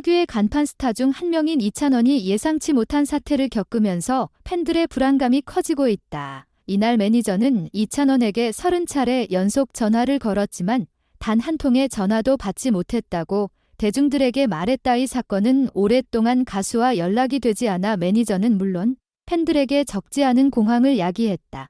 특유의 간판 스타 중 한 명인 이찬원이 예상치 못한 사태를 겪으면서 팬들의 불안감이 커지고 있다. 이날 매니저는 이찬원에게 30차례 연속 전화를 걸었지만 단 한 통의 전화도 받지 못했다고 대중들에게 말했다. 이 사건은 오랫동안 가수와 연락이 되지 않아 매니저는 물론 팬들에게 적지 않은 공황을 야기했다.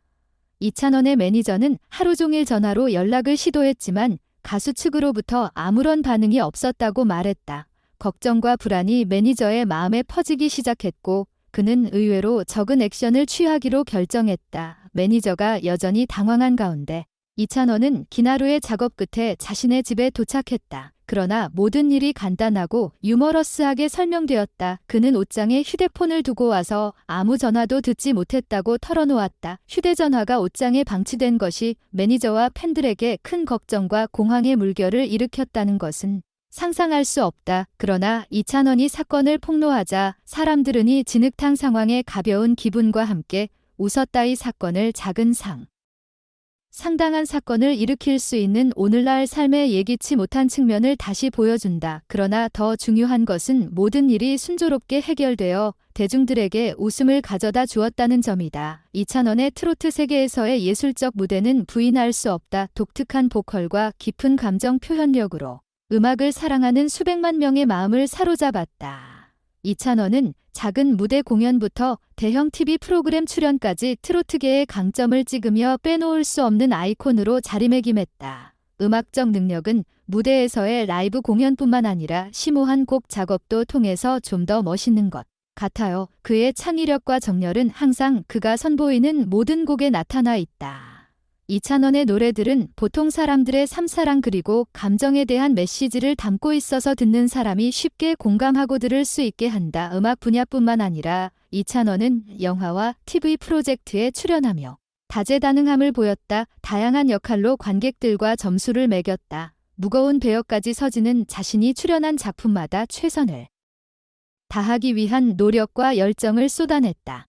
이찬원의 매니저는 하루 종일 전화로 연락을 시도했지만 가수 측으로부터 아무런 반응이 없었다고 말했다. 걱정과 불안이 매니저의 마음에 퍼지기 시작했고 그는 의외로 적은 액션을 취하기로 결정했다. 매니저가 여전히 당황한 가운데 이찬원은 긴 하루의 작업 끝에 자신의 집에 도착했다. 그러나 모든 일이 간단하고 유머러스하게 설명되었다. 그는 옷장에 휴대폰을 두고 와서 아무 전화도 듣지 못했다고 털어놓았다. 휴대전화가 옷장에 방치된 것이 매니저와 팬들에게 큰 걱정과 공황의 물결을 일으켰다는 것은 상상할 수 없다. 그러나 이찬원이 사건을 폭로하자 사람들은 이 진흙탕 상황의 가벼운 기분과 함께 웃었다. 이 사건을 작은 상. 상당한 사건을 일으킬 수 있는 오늘날 삶의 예기치 못한 측면을 다시 보여준다. 그러나 더 중요한 것은 모든 일이 순조롭게 해결되어 대중들에게 웃음을 가져다 주었다는 점이다. 이찬원의 트로트 세계에서의 예술적 무대는 부인할 수 없다. 독특한 보컬과 깊은 감정 표현력으로 음악을 사랑하는 수백만 명의 마음을 사로잡았다. 이찬원은 작은 무대 공연부터 대형 TV 프로그램 출연까지 트로트계의 강점을 찍으며 빼놓을 수 없는 아이콘으로 자리매김했다. 음악적 능력은 무대에서의 라이브 공연뿐만 아니라 심오한 곡 작업도 통해서 좀 더 멋있는 것 같아요. 그의 창의력과 정열은 항상 그가 선보이는 모든 곡에 나타나 있다. 이찬원의 노래들은 보통 사람들의 삶사랑 그리고 감정에 대한 메시지를 담고 있어서 듣는 사람이 쉽게 공감하고 들을 수 있게 한다. 음악 분야뿐만 아니라 이찬원은 영화와 TV 프로젝트에 출연하며 다재다능함을 보였다. 다양한 역할로 관객들과 점수를 매겼다. 무거운 배역까지 서지는 자신이 출연한 작품마다 최선을 다하기 위한 노력과 열정을 쏟아냈다.